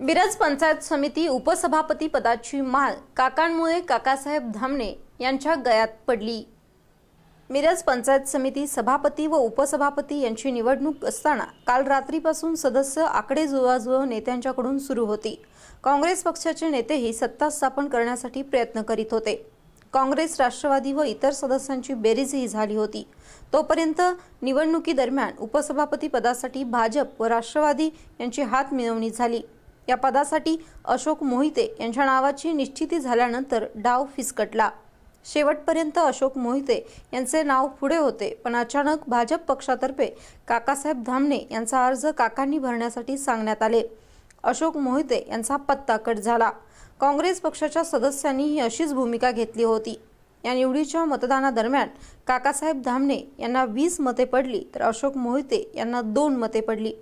मिरज पंचायत समिती उपसभापती पदाची माल काकांमुळे काकासाहेब धामणे यांच्या गळ्यात पडली. मिरज पंचायत समिती सभापती व उपसभापती यांची निवडणूक असताना काल रात्रीपासून सदस्य आकडे जुळवाजुळव नेत्यांच्याकडून सुरू होती. काँग्रेस पक्षाचे नेतेही सत्ता स्थापन करण्यासाठी प्रयत्न करीत होते. काँग्रेस राष्ट्रवादी व इतर सदस्यांची बेरीजही झाली होती. तोपर्यंत निवडणुकीदरम्यान उपसभापती पदासाठी भाजप व राष्ट्रवादी यांची हात मिळवणी झाली. या पदासाठी अशोक मोहिते यांच्या नावाची निश्चिती झाल्यानंतर डाव फिसकटला. शेवटपर्यंत अशोक मोहिते यांचे नाव पुढे होते पण अचानक भाजप पक्षातर्फे काकासाहेब धामणे यांचा अर्ज काकांनी भरण्यासाठी सांगण्यात आले. अशोक मोहिते यांचा पत्ता कट झाला. काँग्रेस पक्षाच्या सदस्यांनीही अशीच भूमिका घेतली होती. या निवडीच्या मतदानादरम्यान काकासाहेब धामणे यांना वीस मते पडली तर अशोक मोहिते यांना दोन मते पडली.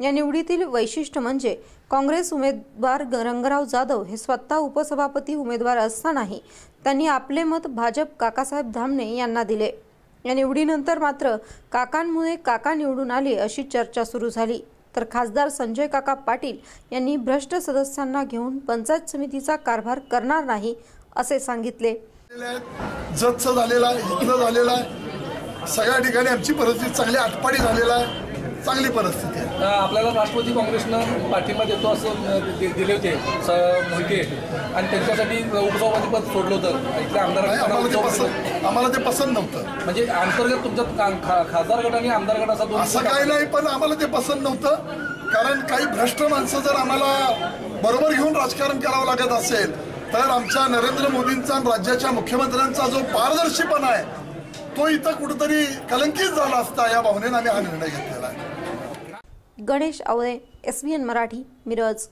या निवडीतील वैशिष्ट्य म्हणजे काँग्रेस उमेदवार रंगराव जाधव हे स्वतः उपसभापती उमेदवार असतानाही त्यांनी आपले मत भाजप काकासाहेब धामणे यांना दिले. या निवडीनंतर मात्र काकांमुळे काका निवडून आले अशी चर्चा सुरू झाली. तर खासदार संजय काका पाटील यांनी भ्रष्ट सदस्यांना घेऊन पंचायत समितीचा कारभार करणार नाही असे सांगितले. जतचं झालेला आहे इथलं आहे सगळ्या ठिकाणी आमची परिस्थिती चांगली आटपाडी झालेला आहे. चांगली परिस्थिती आहे. आपल्याला राष्ट्रवादी काँग्रेसनं पाठिंबा देतो असं दि- दिले होते स मोहिते. आणि त्यांच्यासाठी उपसभापती पद सोडलं होतं. इथल्या नाही, आम्हाला ते पसंत आम्हाला ते पसंत नव्हतं. म्हणजे अंतर्गत तुमच्या का- खा- खासदार गट आणि आमदार गट असा दोन असं काही नाही पण आम्हाला ते पसंत नव्हतं. कारण काही भ्रष्ट माणसं जर आम्हाला बरोबर घेऊन राजकारण करावं लागत असेल तर आमच्या नरेंद्र मोदींचा आणि राज्याच्या मुख्यमंत्र्यांचा जो पारदर्शीपणा आहे तो इथं कुठेतरी कलंकित झाला असता या भावनेनं आम्ही हा निर्णय घेतलेला आहे. गणेश आवळे एस मराठी मिरज.